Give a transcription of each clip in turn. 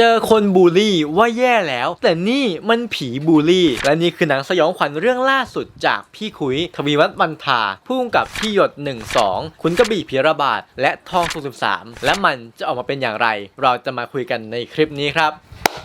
เจอคนบูลลี่ว่าแย่แล้ว แต่นี่มันผีบูลลี่ และนี่คือหนังสยองขวัญเรื่องล่าสุดจากพี่คุย ทวีวัฒน์บรรทาผู้กำกับที่หยด 1 2 คุณกระบี่ผีระบาดและทองสุ13และมันจะออกมาเป็นอย่างไร เราจะมาคุยกันในคลิปนี้ครับ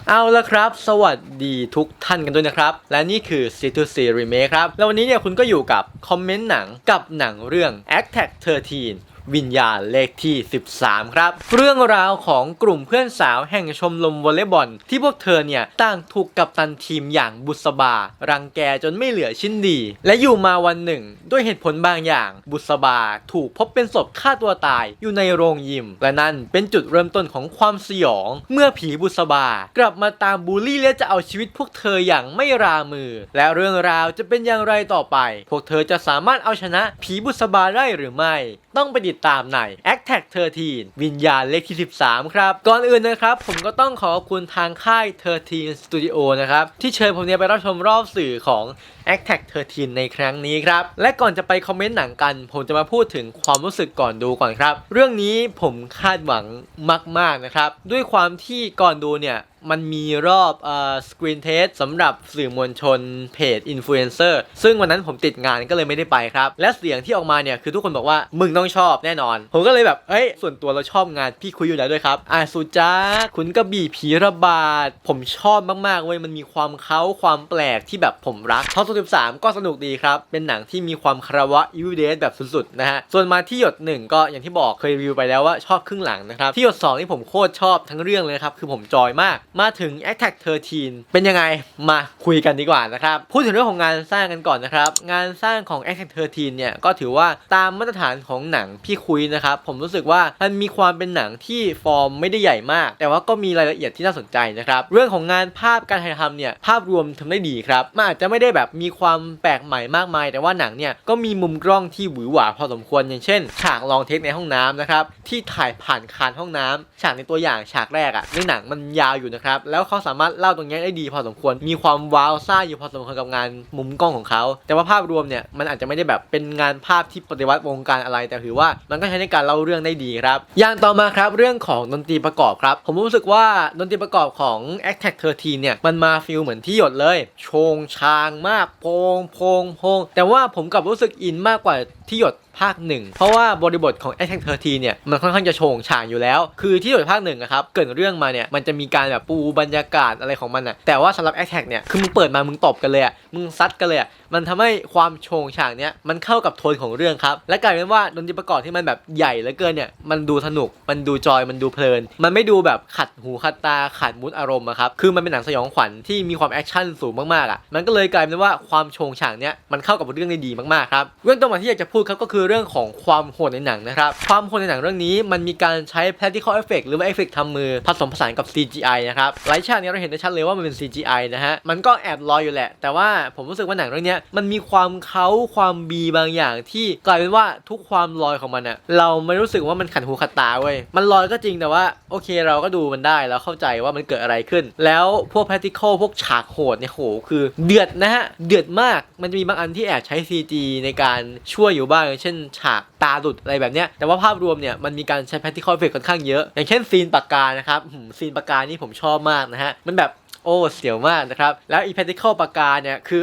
เอาละครับ สวัสดีทุกท่านกันด้วยนะครับ และนี่คือ c 2 c Remake ครับ แล้ววันนี้เนี่ยคุณก็อยู่กับคอมเมนต์หนังกับหนังเรื่อง Attack 13 วิญญาณเลขที่ 13 ครับ เรื่องราวของกลุ่มเพื่อนสาวแห่งชมรมวอลเลย์บอล ที่พวกเธอเนี่ยต่างถูกกัปตันทีมอย่างบุษบา รังแกจนไม่เหลือชิ้นดี และอยู่มาวันหนึ่ง ด้วยเหตุผลบางอย่าง บุษบาถูกพบเป็นศพฆ่าตัวตายอยู่ในโรงยิม และนั่นเป็นจุดเริ่มต้นของความสยอง เมื่อผีบุษบา กลับมาตามบูลลี่และจะเอาชีวิตพวกเธออย่างไม่รามือ และเรื่องราวจะเป็นอย่างไรต่อไป พวกเธอจะสามารถเอาชนะผีบุษบาได้หรือไม่ ต้องไปติดตามใน a c t a c 13 วิญญาณเลขที่ 13 ครับ ก่อนอื่นนะครับผมก็ต้องขอขอบคุณทางค่าย 13 Studio นะครับที่เชิญผมเนี่ยไปรับชมรอบสื่อของ a t t a c k 13 ในครั้งนี้ครับ และก่อนจะไปคอมเมนต์หนังกัน ผมจะมาพูดถึงความรู้สึกก่อนดูก่อนครับ เรื่องนี้ผมคาดหวังมาก ๆ นะครับ ด้วยความที่ก่อนดูเนี่ยมันมีรอบเอ่อสกรีนเทสสำหรับสื่อมวลชนเพจอินฟลูเอนเซอร์ซึ่งวันนั้นผมติดงานก็เลยไม่ได้ไปครับ และเสียงที่ออกมาเนี่ย คือทุกคนบอกว่ามึงต้องชอบแน่นอน ผมก็เลยแบบ เอ้ย ส่วนตัวเราชอบงานพี่คุยอยู่แล้วด้วยครับอาสุจ้าคุณกระบี่ผีระบาด ผมชอบมาก ๆ เว้ย มันมีความเค้าความแปลกที่แบบผมรักเพราะ63 ก็สนุกดีครับ เป็นหนังที่มีความคารวะยูเดสแบบสุดๆนะฮะ ส่วนมาที่หยดหนึ่งก็อย่างที่บอกเคยรีวิวไปแล้วว่าชอบครึ่งหลังนะครับ ที่หยด2ที่ผมโคตรชอบทั้งเรื่องเลยครับ คือผมจอยมาก มาถึง Attack 13 เป็นยังไงมาคุยกันดีกว่านะครับ พูดถึงเรื่องของงานสร้างกันก่อนนะครับ งานสร้างของ Attack 13 เนี่ยก็ถือว่าตามมาตรฐานของหนังพี่คุยนะครับผมรู้สึกว่ามันมีความเป็นหนังที่ฟอร์มไม่ได้ใหญ่มาก แต่ว่าก็มีรายละเอียดที่น่าสนใจนะครับเรื่องของงานภาพการถ่ายทำเนี่ยภาพรวมทำได้ดีครับมันอาจจะไม่ได้แบบมีความแปลกใหม่มากมาย แต่ว่าหนังเนี่ยก็มีมุมกล้องที่หวือหวาพอสมควรอย่างเช่น ฉากลองเทคในห้องน้ำนะครับที่ถ่ายผ่านคานห้องน้ำฉากในตัวอย่างฉากแรกอะในหนังมันยาวอยู่นะครับแล้วเขาสามารถเล่าตรงนี้ได้ดีพอสมควร มีความว้าวซ่าอยู่พอสมควรกับงานมุมกล้องของเขา แต่ว่าภาพรวมเนี่ยมันอาจจะไม่ได้แบบเป็นงานภาพที่ปฏิวัติวงการอะไร แต่ถือว่ามันก็ใช้ในการเล่าเรื่องได้ดีครับอย่างต่อมาครับเรื่องของดนตรีประกอบครับ ผมรู้สึกว่าดนตรีประกอบของ a c t a c 13เนี่ยมันมาฟิลเหมือนที่หยดเลย โชงชางมาก โพงโพงโพงแต่ว่าผมกลับรู้สึกอินมากกว่าที่หยด ภาคหนึ่งเพราะว่าบริบทของ a c t a c 13เนี่ยมันค่อนข้างจะโชงฉางอยู่แล้ว คือที่หยภาคหนึ่งอะครับเกิดเรื่องมาเนี่ยมันจะมีการแบบปูบรรยากาศอะไรของมันอะแต่ว่าสำหรับ a c t a c เนี่ยคือมึงเปิดมามึงตบกันเลยอะมึงซัดกันเลยอะมันทำให้ความโชงฉางเนี้ยมันเข้ากับโทนของเรื่องครับและกลายเป็นว่าดนตรีประกอบที่มันแบบใหญ่เหลือเกินเนี่ยมันดูสนุกมันดูจอยมันดูเพลิน มันไม่ดูแบบขัดหูขัดตาขัดมูดอารมณ์อะครับคือมันเป็นหนังสยองขวัญที่มีความแอคชั่นสูงมากๆอะมันก็เลยกลายเป็นว่าความโชงฉางเนี้ยมันเข้ากับเรื่องได้ดีมากๆครับเรื่องต่อมาที่อยากจะพูดครับก็คือเรื่องของความโหดในหนังนะครับ ความโหดในหนังเรื่องนี้มันมีการใช้ practical effect หรือว่า effect ทำมือผสมผสานกับ CGI นะครับหลายฉากเนี้เราเห็นได้ชัดเลยว่ามันเป็น CGI นะฮะ มันก็แอบลอยอยู่แหละ แต่ว่าผมรู้สึกว่าหนังเรื่องนี้มันมีความเขาความบีบางอย่างที่กลายเป็นว่าทุกความลอยของมันอะเราไม่รู้สึกว่ามันขัดหูขัดตาเว้ย มันลอยก็จริงแต่ว่าโอเคเราก็ดูมันได้แล้วเข้าใจว่ามันเกิดอะไรขึ้น แล้วพวก practical พวกฉากโหดเนี่ยโหคือ เดือดนะฮะ เดือดมาก มันจะมีบางอันที่แอบใช้ CG ในการช่วยอยู่บ้างเช่นฉากตาหลุดอะไรแบบเนี้ยแต่ว่าภาพรวมเนี่ยมันมีการใช้ practical effect ค่อนข้างเยอะ อย่างเช่นซีนปากกานะครับซีนปากกานี่ผมชอบมากนะฮะมันแบบโอ้เสียวมากนะครับแล้วอี practical ปากกาเนี่ยคือ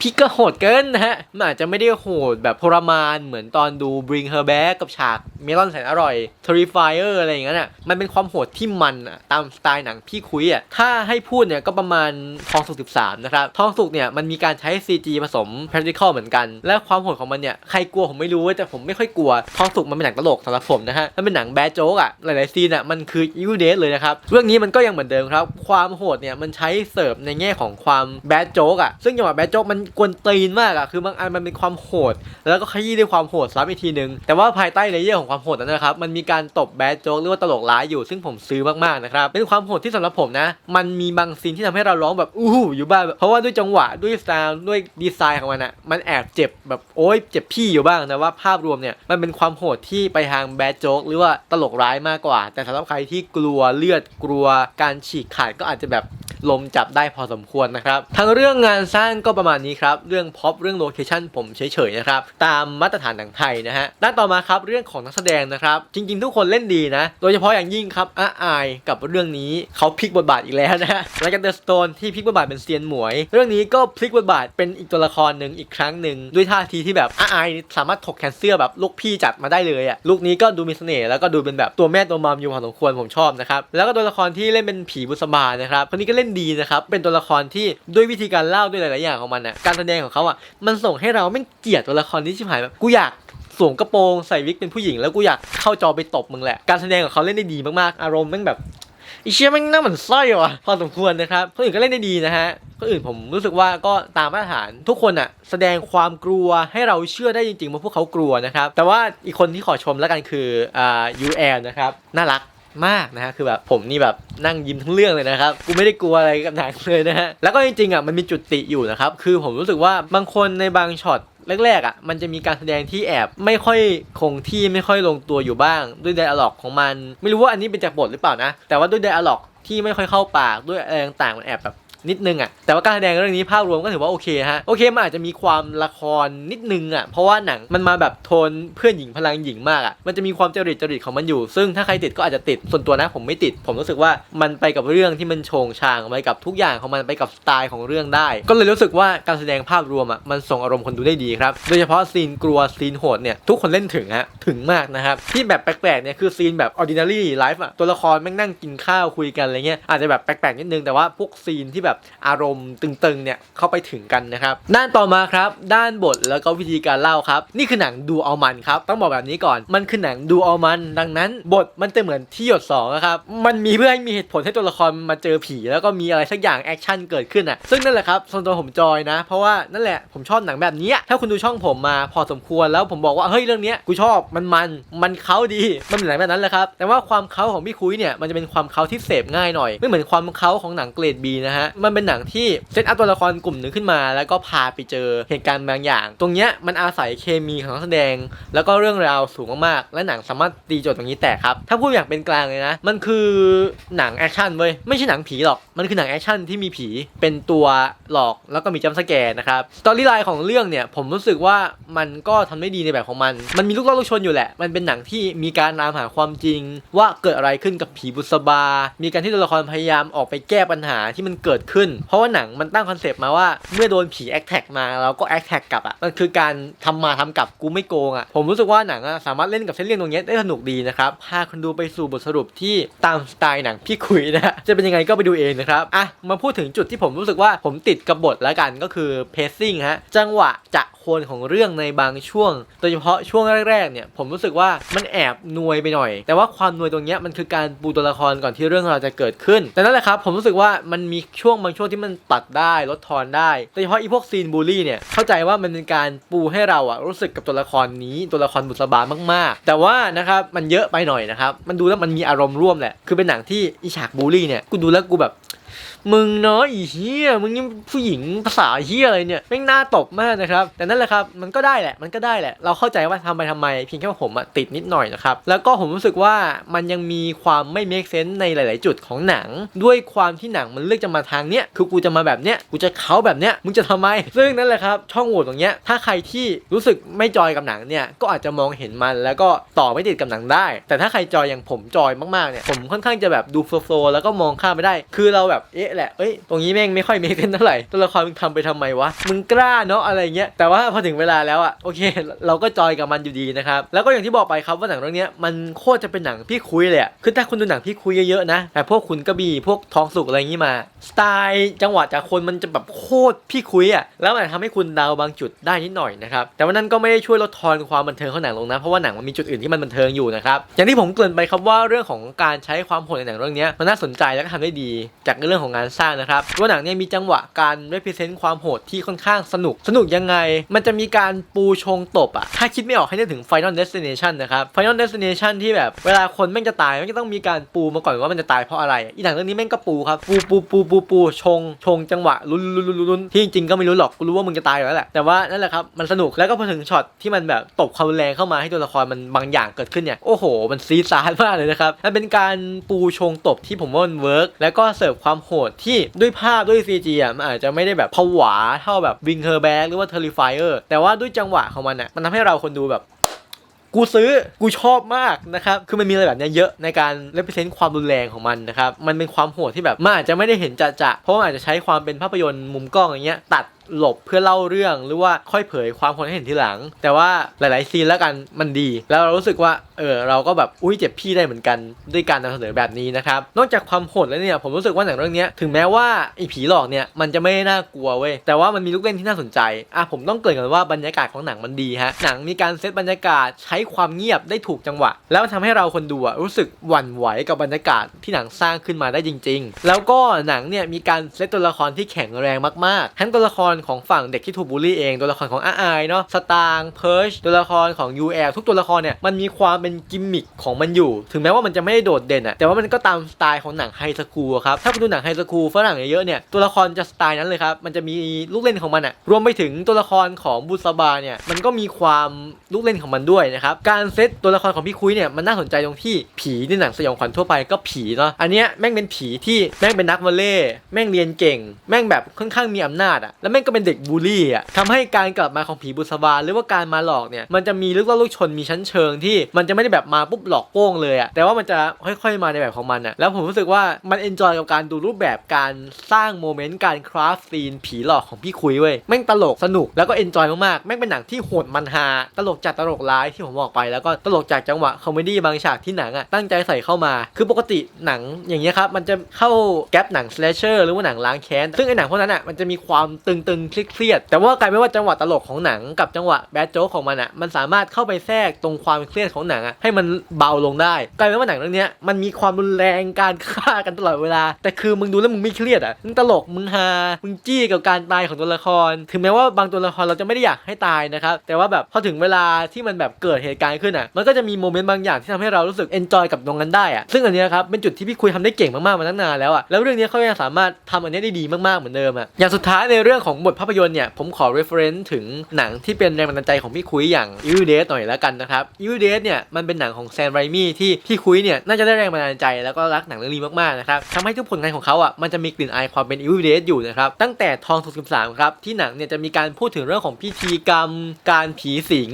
พี่ก็โหดเกินนะฮะมันอาจจะไม่ได้โหดแบบทรมานเหมือนตอนดู Bring Her Back กับฉากเมลอนแสนอร่อย Terrifier อะไรอย่างเงี้ยน่ะ มันเป็นความโหดที่มันอะตามสไตล์หนังพี่คุยอะถ้าให้พูดเนี่ยก็ประมาณทองสุก13 นะครับ ทองสุกเนี่ยมันมีการใช้ CG ผสม practical เหมือนกัน และความโหดของมันเนี่ยใครกลัวผมไม่รู้แต่ผมไม่ค่อยกลัว ทองสุกมันเป็นหนังตลกสำหรับผมนะฮะ มันเป็นหนังแบดโจ๊กอะหลายๆซีนอะมันคือ evil dead เลยนะครับ เรื่องนี้มันก็ยังเหมือนเดิมครับ ความโหดเนี่ยมันใช้เสิร์ฟในแง่ของความแบดโจ๊กอะซึ่งจังหวะแบดโจ๊กมันกวนตีนมากอะคือบางอันมันเป็นความโหด แล้วก็ขยี้ด้วยความโหดซ้ำอีกทีนึง แต่ว่าภายใต้เลเยอร์ของความโหดนั้นนะครับ มันมีการตบแบดโจ๊กหรือว่าตลกร้ายอยู่ ซึ่งผมซื้อมากๆนะครับ เป็นความโหดที่สำหรับผมนะ มันมีบางซีนที่ทำให้เราร้องแบบอู้หูอยู่บ้าง เพราะว่าด้วยจังหวะ ด้วยสไตล์ด้วยดีไซน์ของมันอะมันแอบเจ็บแบบโอ๊ยเจ็บพี่อยู่บ้าง แต่ว่าภาพรวมเนี่ย มันเป็นความโหดที่ไปทางแบดโจ๊กหรือว่าตลกร้ายมากกว่า แต่สำหรับใครที่กลัวเลือด กลัวการฉีกขาดก็อาจจะแบบ ลมจับได้พอสมควรนะครับ ทั้งเรื่องงานสร้างก็ประมาณนี้ครับ เรื่องพ็อปเรื่องโลเคชั่นผมเฉยๆนะครับ ตามมาตรฐานหนังไทยนะฮะ ด้านต่อมาครับเรื่องของนักแสดงนะครับ จริงๆ ทุกคนเล่นดีนะ โดยเฉพาะอย่างยิ่งครับอาอายกับเรื่องนี้เขาพลิกบทบาทอีกแล้วนะฮะแล้วก็เดอะสโตนที่พลิกบทบาทเป็นเซียนหมวย เรื่องนี้ก็พลิกบทบาทเป็นอีกตัวละครหนึ่งอีกครั้งหนึ่งด้วยท่าทีที่แบบอาอายสามารถถกแขนเสื้อแบบลูกพี่จัดมาได้เลยอะลูกนี้ก็ดูมีเสน่ห์แล้วก็ดูเป็นแบบตัวแม่ตัวมัมอยู่พอสมควรผมชอบนะครับแล้วก็ตัวละครที่เล่นเป็นผีบุษบานะครับคนนี้ก็เล่นดีนะครับ เป็นตัวละครที่ด้วยวิธีการเล่าด้วยหลาย ๆ อย่างของมันอะการแสดงของเขาอะมันส่งให้เราไม่เกลียดตัวละครที่ชิบหายแบบกูอยากสวมกระโปรงใส่วิกเป็นผู้หญิงแล้วกูอยากเข้าจอไปตบมึงแหละ การแสดงของเขาเล่นได้ดีมาก ๆ อารมณ์แม่งแบบอีเชี่ยแม่งน่าเหมือนสร้อยว่ะพอสมควรนะครับคนอื่นก็เล่นได้ดีนะฮะคนอื่นผมรู้สึกว่าก็ตามมาตรฐานทุกคนอะแสดงความกลัวให้เราเชื่อได้จริงๆว่าพวกเขากลัวนะครับแต่ว่าอีกคนที่ขอชมแล้วกันคืออ่ายูแอนนะครับน่ารัก มากนะฮะคือแบบผมนี่แบบนั่งยิ้มทั้งเรื่องเลยนะครับกูไม่ได้กลัวอะไรกับหนังเลยนะฮะแล้วก็จริงๆอะมันมีจุดติอยู่นะครับคือผมรู้สึกว่าบางคนในบางช็อตแรกๆอะมันจะมีการแสดงที่แอบไม่ค่อยคงที่ไม่ค่อยลงตัวอยู่บ้าง ด้วยไดอะล็อกของมัน ไม่รู้ว่าอันนี้เป็นจากบทหรือเปล่านะ แต่ว่าด้วยไดอะล็อกที่ไม่ค่อยเข้าปากด้วยอะไรต่างๆมันแอบแบบ นิดนึงอะแต่ว่าการแสดงเรื่องนี้ภาพรวมก็ถือว่าโอเคฮะโอเคมันอาจจะมีความละครนิดนึงอะเพราะว่าหนังมันมาแบบโทนเพื่อนหญิงพลังหญิงมากอะมันจะมีความจริตจริตของมันอยู่ ซึ่งถ้าใครติดก็อาจจะติดส่วนตัวนะผมไม่ติด ผมรู้สึกว่ามันไปกับเรื่องที่มันโชงชางไปกับทุกอย่างของมันไปกับสไตล์ของเรื่องได้ ก็เลยรู้สึกว่าการแสดงภาพรวมอะมันส่งอารมณ์คนดูได้ดีครับโดยเฉพาะซีนกลัวซีนโหดเนี่ยทุกคนเล่นถึงฮะถึงมากนะครับที่แบบแปลกๆเนี่ยคือซีนแบบ ordinary life อะตัวละครแม่งนั่งกินข้าวคุยกันอะไรเงี้ยอาจจะแบบแปลกๆนิดนึงแต่ว่าพวกซีนที่แบบอารมณ์ตึงๆเนี่ยเข้าไปถึงกันนะครับด้านต่อมาครับด้านบทแล้วก็วิธีการเล่าครับ นี่คือหนังดูเอามันครับต้องบอกแบบนี้ก่อนมันคือหนังดูเอามัน ดังนั้นบทมันจะเหมือนที่หยดสองอะครับมันมีเพื่อให้มีเหตุผลให้ตัวละครมาเจอผี แล้วก็มีอะไรสักอย่างแอคชั่นเกิดขึ้นอะซึ่งนั่นแหละครับส่วนตัวผมจอยนะ เพราะว่านั่นแหละผมชอบหนังแบบนี้ถ้าคุณดูช่องผมมาพอสมควรแล้วผมบอกว่าเฮ้ยเรื่องเนี้ยกูชอบมันมันมันเขาดีมันเหมือนหนังแบบนั้นแหละครับแต่ว่าความเขาของพี่คุยเนี่ยมันจะเป็นความเขาที่เสพง่ายหน่อยไม่เหมือนความเขาของหนังเกรดบีนะฮะมันเป็นหนังที่เซตอัพตัวละครกลุ่มหนึ่งขึ้นมา แล้วก็พาไปเจอเหตุการณ์บางอย่าง ตรงเนี้ยมันอาศัยเคมีของนักแสดง แล้วก็เรื่องราวสูงมากๆและหนังสามารถตีโจทย์ตรงนี้แตกครับ ถ้าพูดอย่างเป็นกลางเลยนะ มันคือหนังแอคชั่นเว้ยไม่ใช่หนังผีหรอกมันคือหนังแอคชั่นที่มีผีเป็นตัวหลอกแล้วก็มีจัมสแกร์นะครับตอรี่ไลน์ของเรื่องเนี่ยผมรู้สึกว่ามันก็ทำได้ดีในแบบของมัน มันมีลูกล่อลูกชนอยู่แหละ มันเป็นหนังที่มีการตามหาความจริง ว่าเกิดอะไรขึ้นกับผีบุษบา มีการที่ตัวละครพยายามออกไปแก้ปัญหาที่มันเกิดขึ้น เพราะว่าหนังมันตั้งคอนเซปต์มาว่าเมื่อโดนผีแอคแท็กมาเราก็แอคแท็กกลับอะมันคือการทำมาทำกลับกูไม่โกงอะผมรู้สึกว่าหนังสามารถเล่นกับเส้นเรื่องตรงเนี้ยได้สนุกดีนะครับพาคนดูไปสู่บทสรุปที่ตามสไตล์หนังพี่คุยนะจะเป็นยังไงก็ไปดูเองนะครับอะมาพูดถึงจุดที่ผมรู้สึกว่าผมติดกับบทแล้วกันก็คือเพซซิ่งฮะจังหวะจะโคนของเรื่องในบางช่วง โดยเฉพาะช่วงแรกๆเนี่ยผมรู้สึกว่ามันแอบนวยไปหน่อย แต่ว่าความนวยตรงเนี้ยมันคือการปูตัวละครก่อนที่เรื่องราวจะเกิดขึ้นแต่นั่นแหละครับผมรู้สึกว่ามันมีช่วงบางช่วงที่มันตัดได้ลดทอนได้โดยเฉพาะอีพวกซีนบูลลี่เนี่ยเข้าใจว่ามันเป็นการปูให้เราอะรู้สึกกับตัวละครนี้ตัวละครบุษบามากๆ แต่ว่านะครับมันเยอะไปหน่อยนะครับมันดูแล้วมันมีอารมณ์ร่วมแหละคือเป็นหนังที่อีฉากบูลลี่เนี่ยกูดูแล้วกูแบบ มึงเนาะอีเฮียมึงนี่ผู้หญิงภาษาเฮียอะไรเนี่ยแม่งน่าตบมากนะครับ แต่นั่นแหละครับ มันก็ได้แหละ มันก็ได้แหละ เราเข้าใจว่าทำไปทำไม เพียงแค่ว่าผมอะติดนิดหน่อยนะครับ แล้วก็ผมรู้สึกว่ามันยังมีความไม่ make sense ในหลาย ๆ จุดของหนัง ด้วยความที่หนังมันเลือกจะมาทางเนี้ย คือกูจะมาแบบเนี้ย กูจะเขาแบบเนี้ย มึงจะทำไม ซึ่งนั่นแหละครับ ช่องโหว่ตรงเนี้ย ถ้าใครที่รู้สึกไม่จอยกับหนังเนี่ย ก็อาจจะมองเห็นมัน แล้วก็ต่อไม่ติดกับหนังได้ แต่ถ้าใครจอยอย่างผมจอยมาก ๆ เนี่ย ผมค่อนข้างจะแบบดูโฟล์แล้วก็มองข้ามไม่ได้ คือเราแบบ เอ๊ะแหละเอ้ยตรงนี้แม่งไม่ค่อยเมคเซนเท่าไหร่ตัวละครมึงทำไปทำไมวะมึงกล้าเนาะอะไรเงี้ยแต่ว่าพอถึงเวลาแล้วอะโอเค เราก็จอยกับมันอยู่ดีนะครับแล้วก็อย่างที่บอกไปครับว่าหนังเรื่องนี้มันโคตรจะเป็นหนังพี่คุยเลยอะคือถ้าคุณดูหนังพี่คุยเยอะๆนะแต่พวกคุณกระบี่พวกท้องสุกอะไรงี้มาสไตล์จังหวะจากคนมันจะแบบโคตรพี่คุยอะแล้วมันทำให้คุณเดาบางจุดได้นิดหน่อยนะครับแต่ว่านั่นก็ไม่ได้ช่วยลดทอนความบันเทิงของหนังลงนะเพราะว่าหนังมันมีจุดอื่นที่มันบันเทิงอยู่นะครับอย่างที่ผมเกริ่นไปครับว่าเรื่องของการใช้ความโหดในหนังเรื่องนี้มันน่าสนใจและก็ทำได้ดีจากเรื่องของงานสร้างนะครับว่าหนังเนี่ยมีจังหวะการ represent ความโหดที่ค่อนข้างสนุก สนุกยังไง มันจะมีการปูชงตบอะถ้าคิดไม่ออกให้นึกถึง Final Destination นะครับ Final Destination ที่แบบเวลาคนแม่งจะตายมันก็ต้องมีการปูมาก่อนว่ามันจะตายเพราะอะไร อีหนังเรื่องนี้แม่งก็ปูครับ ปูปูปูปูปูชง ชงจังหวะลุ้นลุ้นลุ้นลุ้นที่จริงก็ไม่รู้หรอกกูรู้ว่ามึงจะตายอยู่แล้วแหละแต่ว่านั่นแหละครับมันสนุกแล้วก็พอถึงช็อตที่มันแบบตบความแรงเข้ามาให้ตัวละครมันบางอย่างเกิดขึ้นเนี่ยโอ้โห มันซีซาร์มากเลยนะครับมันเป็นการปูชงตบที่ผมว่ามันเวิร์กแล้วก็เสิร์ฟความโหดที่ด้วยภาพด้วย CG อะมันอาจจะไม่ได้แบบผวาเท่าแบบวิงเฮอร์แบ็กหรือว่าเทอริฟายเออร์แต่ว่าด้วยจังหวะของมันอะมันทำให้เราคนดูแบบกูซื้อ กูชอบมากนะครับ คือมันมีอะไรแบบเนี้ยเยอะในการเลพิเซนต์ความรุนแรงของมันนะครับ มันเป็นความโหดที่แบบมันอาจจะไม่ได้เห็นจะจะเพราะมันอาจจะใช้ความเป็นภาพยนตร์มุมกล้องอย่างเงี้ยตัด หลบเพื่อเล่าเรื่องหรือว่าค่อยเผยความคนให้เห็นทีหลัง แต่ว่าหลาย ๆ ซีนแล้วกันมันดี แล้วเรารู้สึกว่าเออเราก็แบบอุ้ยเจ็บพี่ได้เหมือนกันด้วยการนำเสนอแบบนี้นะครับนอกจากความโหดแล้วเนี่ยผมรู้สึกว่าหนังเรื่องนี้ถึงแม้ว่าไอ้ผีหลอกเนี่ยมันจะไม่ได้น่ากลัวเว้ยแต่ว่ามันมีลูกเล่นที่น่าสนใจอะผมต้องเกริ่นก่อนว่าบรรยากาศของหนังมันดีฮะหนังมีการเซตบรรยากาศใช้ความเงียบได้ถูกจังหวะ แล้วมันทำให้เราคนดูอะรู้สึกหวั่นไหวกับบรรยากาศที่หนังสร้างขึ้นมาได้จริง ๆ แล้วก็หนังเนี่ยมีการเซตตัวละครที่แข็งแรงมากๆ ทั้งตัวละครของฝั่งเด็กที่ถูกบูลลี่เองตัวละครของอาไอเนาะสตางเพิร์ชตัวละครของ UL ทุกตัวละครเนี่ยมันมีความเป็นกิมมิคของมันอยู่ ถึงแม้ว่ามันจะไม่ได้โดดเด่นอะแต่ว่ามันก็ตามสไตล์ของหนังไฮสคูลครับถ้าคุณดูหนังไฮสคูลฝรั่งเยอะๆเนี่ยตัวละครจะสไตล์นั้นเลยครับมันจะมีลูกเล่นของมันอะรวมไปถึงตัวละครของบุษบาเนี่ยมันก็มีความลูกเล่นของมันด้วยนะครับการเซตตัวละครของพี่คุยเนี่ยมันน่าสนใจตรงที่ผีในหนังสยองขวัญทั่วไปก็ผีเนาะอันเนี้ยแม่งเป็นผีที่แม่งเป็นนักวอลเล่แม่งเรียนเก่ง แม่งแบบค่อนข้างมีอำนาจอะแล้วแม่งก็เป็นเด็กบูลลี่อะทำให้การกลับมาของผีบุษบาหรือว่าการมาหลอกเนี่ยมันจะมีลึกล่อลูกชนมีชั้นเชิงที่มันจะไม่ได้แบบมาปุ๊บหลอกโป้งเลยอะแต่ว่ามันจะค่อยๆมาในแบบของมันอะแล้วผมรู้สึกว่ามันเอนจอยกับการดูรูปแบบการสร้างโมเมนต์การคราฟซีนผีหลอกของพี่คุยเว้ยแม่งตลกสนุกแล้วก็เอนจอยมากๆแม่งเป็นหนังที่โหดมันฮาตลกจัดตลกร้ายที่ผมบอกไป แล้วก็ตลกจากจังหวะคอมเมดี้บางฉากที่หนังอะตั้งใจใส่เข้ามา คือปกติหนังอย่างเงี้ยครับมันจะเข้าแก๊ปหนังสแลชเชอร์หรือว่าหนังล้างแค้นซึ่งไอหนังพวกนั้นอะมันจะมีความตึงๆเครียดแต่ว่ากลายเป็นว่าจังหวะตลกของหนังกับจังหวะแบดโจ๊กของมันอะมันสามารถเข้าไปแทรกตรงความเครียดของหนังอะให้มันเบาลงได้กลายเป็นว่าหนังเรื่องนี้มันมีความรุนแรงการฆ่ากันตลอดเวลา แต่คือมึงดูแล้วมึงไม่เครียดอะมึงตลกมึงฮามึงจี้กับการตายของตัวละคร ถึงแม้ว่าบางตัวละครเราจะไม่ได้อยากให้ตายนะครับแต่ว่าแบบพอถึงเวลาที่มันแบบเกิดเหตุการณ์ขึ้นอะมันก็จะมีโมเมนต์บางอย่างที่ทำให้เรารู้สึกเอนจอยกับตรงนั้นได้อะซึ่งอันนี้ครับเป็นจุดที่พี่คุยทำได้เก่งมากๆมาตั้งนานแล้วอะแล้วเรื่องนี้เขายังสามารถทำอันนี้ได้ดีมากๆเหมือนเดิมอะอย่างสุดท้ายในเรื่องของบทภาพยนตร์เนี่ย ผมขอ reference ถึงหนังที่เป็นแรงบันดาลใจของพี่คุยอย่าง Evil Dead หน่อยแล้วกันนะครับ Evil Dead เนี่ย มันเป็นหนังของแซนไรมี่ที่พี่คุยเนี่ย น่าจะได้แรงบันดาลใจแล้วก็รักหนังเรื่องนี้มากๆนะครับทำให้ทุกผลงานของเขาอะมันจะมีกลิ่นอายความเป็น Evil Dead อยู่นะครับ ตั้งแต่ทองสุกสามครับที่หนังเนี่ยจะมีการพูดถึงเรื่องของพิธีกรรม การผีสิง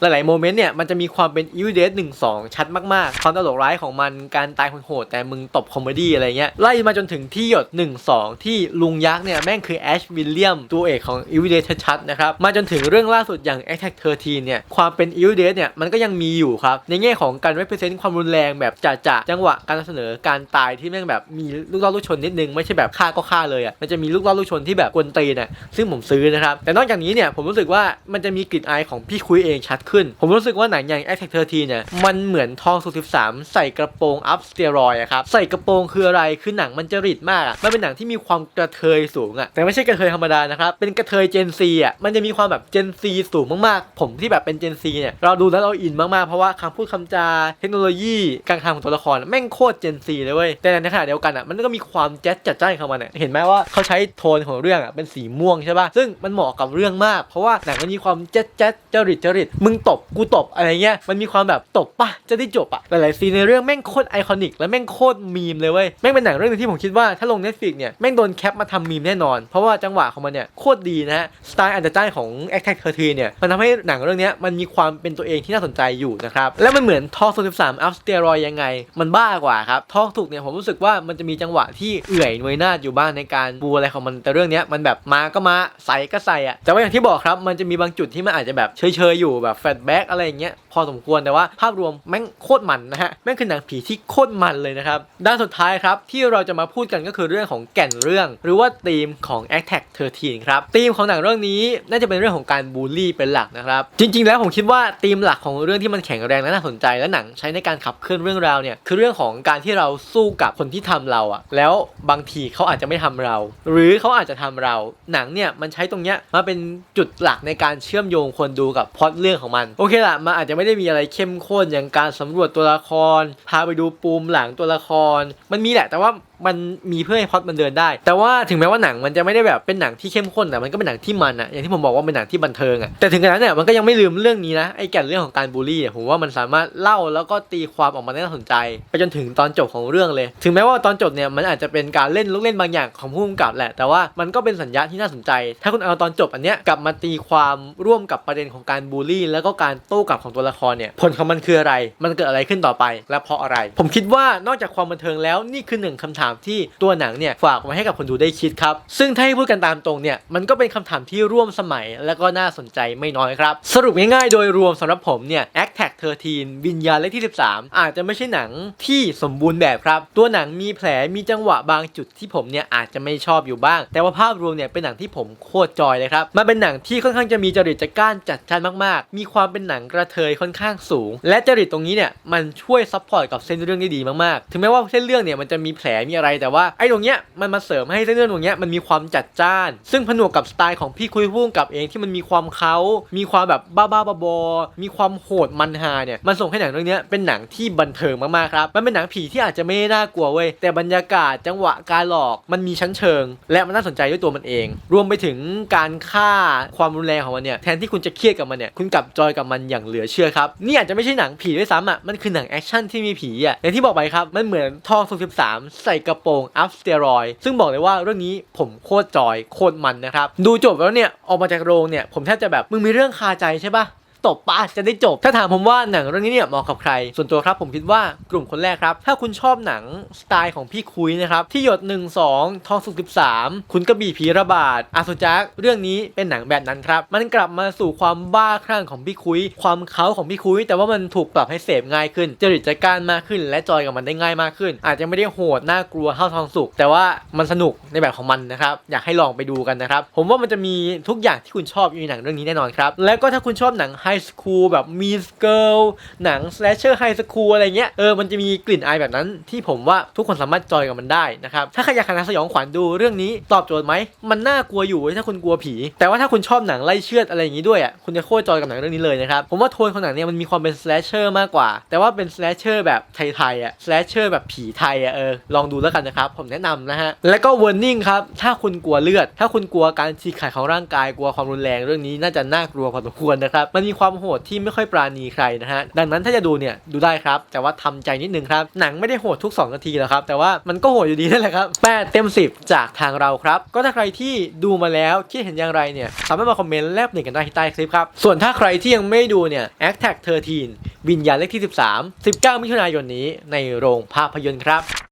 หลายๆโมเมนต์เนี่ยมันจะมีความเป็น Evil Dead 1 2 ชัดมากๆความตลกร้ายของมันการตายโหดแต่มึงตบคอมเมดี้อะไรเงี้ยไล่มาจนถึงที่หยด 1 2 ที่ลุงยักษ์เนี่ยแม่งคือแอชวิลเลียมตัวเอกของ Evil Dead ชัดๆนะครับมาจนถึงเรื่องล่าสุดอย่าง Attack 13เนี่ยความเป็น Evil Dead เนี่ยมันก็ยังมีอยู่ครับในแง่ของการ represent ความรุนแรงแบบจ่าๆจังหวะการเสนอการตายที่แม่งแบบมีลูกล่อลูกชนนิดนึงไม่ใช่แบบฆ่าก็ฆ่าเลยอะมันจะมีลูกล่อลูกชนที่แบบกวนตีน่ะซึ่งผมซื้อนะครับแต่นอกจากนี้เนี่ยผมรู้สึกว่ามันจะมีกลิ่นอายของพี่คุยเองชัดขึ้น ผมรู้สึกว่าหนังอย่าง Attack 13เนี่ยมันเหมือนทองสุ13ใส่กระโปรงอัพสเตียรอยอะครับใส่กระโปรงคืออะไรคือหนังมันจริตมากอะมันเป็นหนังที่มีความกระเทยสูงอะแต่ไม่ใช่กระเทยธรรมดานะครับเป็นกระเทยเจนซีอะมันจะมีความแบบเจนซีสูงมากๆ ผมที่แบบเป็นเจนซีเนี่ยเราดูแล้วเราอินมากๆ เพราะว่าคำพูดคำจาเทคโนโลยีการทำของตัวละครแม่งโคตรเจนซีเลยเว้ยแต่ในขณะเดียวกันอะมันก็มีความแจ๊ดจัดจ้านของมันอะเห็นไหมว่าเขาใช้โทนของเรื่องอะเป็นสีม่วงใช่ป่ะซึ่งมันเหมาะกับเรื่องมาก เพราะว่าหนังมันมีความแจ๊ดแจ๊ดจริตจริตมึงตบกูตบอะไรเงี้ยมันมีความแบบตบปะจะได้จบอะหลายๆซีนในเรื่องแม่งโคตรไอคอนิกและแม่งโคตรมีมเลยเว้ยแม่งเป็นหนังเรื่องนึงที่ผมคิดว่าถ้าลง Netflix เนี่ยแม่งโดนแคปมาทำมีมแน่นอน เพราะว่าจังหวะของมันเนี่ยโคตรดีนะฮะสไตล์อันดอร์จ้านของ Attack 13เนี่ยมันทำให้หนังเรื่องนี้มันมีความเป็นตัวเองที่น่าสนใจอยู่นะครับและมันเหมือนทอก13อัพสเตียรอยยังไง มันบ้ากว่าครับทอกถูกเนี่ยผมรู้สึกว่ามันจะมีจังหวะที่เอื่อยหน่วยนาดอยู่บ้างในการบูอะไรของมันแต่เรื่องนี้มันแบบมาก็มาใส่ก็ใส่อะแต่ว่าอย่างที่บอกครับมันจะมีบางจุดที่มันอาจจะแบบเฉยๆอยู่แบบแฟลชแบ็กอะไรอย่างเงี้ยพอสมควรแต่ว่าภาพรวมแม่งโคตรมันนะฮะแม่งคือหนังผีที่โคตรมันเลยนะครับด้านสุดท้ายครับที่เราจะมาพูดกันก็คือเรื่องของแก่นเรื่อง หรือว่าธีมของ Attack 13ครับธีมของหนังเรื่องนี้น่าจะเป็นเรื่องของการบูลลี่เป็นหลักนะครับจริง ๆ แล้วผมคิดว่าธีมหลักของเรื่องที่มันแข็งแรงและน่าสนใจและหนังใช้ในการขับเคลื่อนเรื่องราวเนี่ยคือเรื่องของการที่เราสู้กับคนที่ทำเราอะแล้วบางทีเขาอาจจะไม่ทำเรา หรือเขาอาจจะทำเรา หนังเนี่ยมันใช้ตรงเนี้ยมาเป็นจุดหลักในการเชื่อมโยงคนดูกับพล็อตเรื่องของมันโอเคละมันอาจจะไม่ได้มีอะไรเข้มข้นอย่างการสำรวจตัวละคร พาไปดูปูมหลังตัวละคร มันมีแหละแต่ว่า มันมีเพื่อให้พล็อตมันเดินได้ แต่ว่าถึงแม้ว่าหนังมันจะไม่ได้แบบเป็นหนังที่เข้มข้นแต่มันก็เป็นหนังที่มันอะอย่างที่ผมบอกว่าเป็นหนังที่บันเทิงอะแต่ถึงกระนั้นเนี่ยมันก็ยังไม่ลืมเรื่องนี้นะไอ้แก่นเรื่องของการบูลลี่อะผมว่ามันสามารถเล่าแล้วก็ตีความออกมาได้น่าสนใจ ไปจนถึงตอนจบของเรื่องเลย ถึงแม้ว่าตอนจบเนี่ยมันอาจจะเป็นการเล่นลูกเล่นบางอย่างของผู้กำกับแหละ แต่ว่ามันก็เป็นสัญญาที่น่าสนใจ ถ้าคุณเอาตอนจบอันเนี้ยกลับมาตีความร่วมกับประเด็นของการบูลลี่ แล้วก็การโต้กลับของตัวละครเนี่ยผลของมันคืออะไร มันเกิดอะไรขึ้นต่อไป และเพราะอะไร ผมคิดว่านอกจากความบันเทิงแล้วนี่คือหนึ่งคำถามที่ตัวหนังเนี่ยฝากไว้ให้กับคนดูได้คิดครับ ซึ่งถ้าให้พูดกันตามตรงเนี่ยมันก็เป็นคำถามที่ร่วมสมัยและก็น่าสนใจไม่น้อยครับ สรุปง่ายๆโดยรวมสำหรับผมเนี่ย Act Tag 13 วิญญาณเลขที่ 13 อาจจะไม่ใช่หนังที่สมบูรณ์แบบครับ ตัวหนังมีแผลมีจังหวะบางจุดที่ผมเนี่ยอาจจะไม่ชอบอยู่บ้าง แต่ว่าภาพรวมเนี่ยเป็นหนังที่ผมโคตรจอยเลยครับมันเป็นหนังที่ค่อนข้างจะมีจริตจักร้านจัดจ้านมากๆ มีความเป็นหนังกระเทยค่อนข้างสูง และจริตตรงนี้เนี่ยมันช่วยซัพพอร์ตกับเส้นเรื่องได้ดีมากๆ ถึงแม้ว่าเส้นเรื่องเนี่ยมันจะมีแผลมีอะไรแต่ว่าไอ้ตรงเนี้ยมันมาเสริมให้เส้นเรื่องตรงเนี้ยมันมีความจัดจ้าน ซึ่งผนวกกับสไตล์ของพี่คุยพุ่งกับเองที่มันมีความเขามีความแบบบ้าๆบอมีความโหดมันฮาเนี่ยมันส่งให้หนังเรื่องเนี้ยเป็นหนังที่บันเทิงมากๆครับมันเป็นหนังผีที่อาจจะไม่น่ากลัวเว้ยแต่บรรยากาศจังหวะการหลอกมันมีชั้นเชิง และมันน่าสนใจด้วยตัวมันเอง รวมไปถึงการฆ่าความรุนแรงของมันเนี่ยแทนที่คุณจะเครียดกับมันเนี่ยคุณกลับจอยกับมันอย่างเหลือเชื่อครับนี่อาจจะไม่ใช่หนังผีด้วยซ้ำอะมันคือหนังแอคชั่นที่มีผีอะอย่างที่บอกไปครับมันเหมือนทองสุ13ใส่กระโปรงอัพสเตียรอยซึ่งบอกเลยว่าเรื่องนี้ผมโคตรจอยโคตรมันนะครับ ดูจบแล้วเนี่ย ออกมาจากโรงเนี่ย ผมแทบจะแบบมึงมีเรื่องคาใจใช่ปะ ตบปะจะได้จบ ถ้าถามผมว่าหนังเรื่องนี้เนี่ยเหมาะกับใคร ส่วนตัวครับผมคิดว่ากลุ่มคนแรกครับ ถ้าคุณชอบหนังสไตล์ของพี่คุยนะครับ ที่หยด 1 2 ทองสุก13 คุณกระบี่ผีระบาดอาสุจักเรื่องนี้เป็นหนังแบบนั้นครับ มันกลับมาสู่ความบ้าคลั่งของพี่คุย ความเขาของพี่คุย แต่ว่ามันถูกปรับให้เสพง่ายขึ้น จริตจัดกานมากขึ้น และจอยกับมันได้ง่ายมากขึ้น อาจจะไม่ได้โหดน่ากลัวเท่าทองสุกแต่ว่ามันสนุกในแบบของมันนะครับอยากให้ลองไปดูกันนะครับผมว่ามันจะมีทุกอย่างที่คุณชอบอยู่ในหนังเรื่องนี้แน่นอนครับแล้วก็ถ้าคุณชอบหนังไฮสคูลแบบมีสเกิลหนังสแลชเชอร์ไฮสคูลอะไรเงี้ยเออมันจะมีกลิ่นอายแบบนั้น ที่ผมว่าทุกคนสามารถจอยกับมันได้นะครับถ้าใครอยากหานังสยองขวัญดูเรื่องนี้ตอบโจทย์ไหมมันน่ากลัวอยู่ถ้าคุณกลัวผี แต่ว่าถ้าคุณชอบหนังไล่เชือดอะไรอย่างงี้ด้วยอะคุณจะโคตรจอยกับหนังเรื่องนี้เลยนะครับผมว่าโทนของหนังเนี่ยมันมีความเป็นสแลชเชอร์มากกว่า แต่ว่าเป็นสแลชเชอร์แบบไทยๆอะสแลชเชอร์แบบผีไทยอะเออลองดูแล้วกันนะครับผมแนะนำนะฮะแล้วก็เวอร์นิ่งครับถ้าคุณกลัวเลือด ถ้าคุณกลัวการฉีกขาดของร่างกายกลัวความรุนแรงเรื่องนี้น่าจะน่ากลัวพอสมควรนะครับมันมีความโหดที่ไม่ค่อยปราณีใครนะฮะ ดังนั้นถ้าจะดูเนี่ยดูได้ครับ แต่ว่าทำใจนิดนึงครับ หนังไม่ได้โหดทุก 2 นาทีหรอกครับ แต่ว่ามันก็โหดอยู่ดีนั่นแหละครับ8เต็ม 10 จากทางเราครับ ก็ถ้าใครที่ดูมาแล้วคิดเห็นอย่างไรเนี่ยสามารถมาคอมเมนต์แลบหนึ่งกันได้ที่ใต้คลิปครับ ส่วนถ้าใครที่ยังไม่ดูเนี่ย a c t a g 13 วิญญาณเลขที่ 13 19 มิถุนายนนี้ในโรงภาพยนตร์ครับ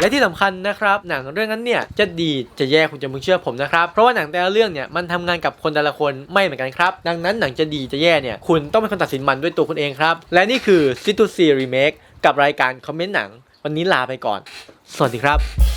และที่สำคัญนะครับหนังเรื่องนั้นเนี่ยจะดีจะแย่คุณจะมึงเชื่อผมนะครับเพราะว่าหนังแต่ละเรื่องเนี่ยมันทำงานกับคนแต่ละคนไม่เหมือนกันครับ ดังนั้นหนังจะดีจะแย่เนี่ยคุณต้องเป็นคนตัดสินมันด้วยตัวคุณเองครับ และนี่คือ c ิ t u c y Remake กับรายการคอมเมนต์หนัง วันนี้ลาไปก่อน สวัสดีครับ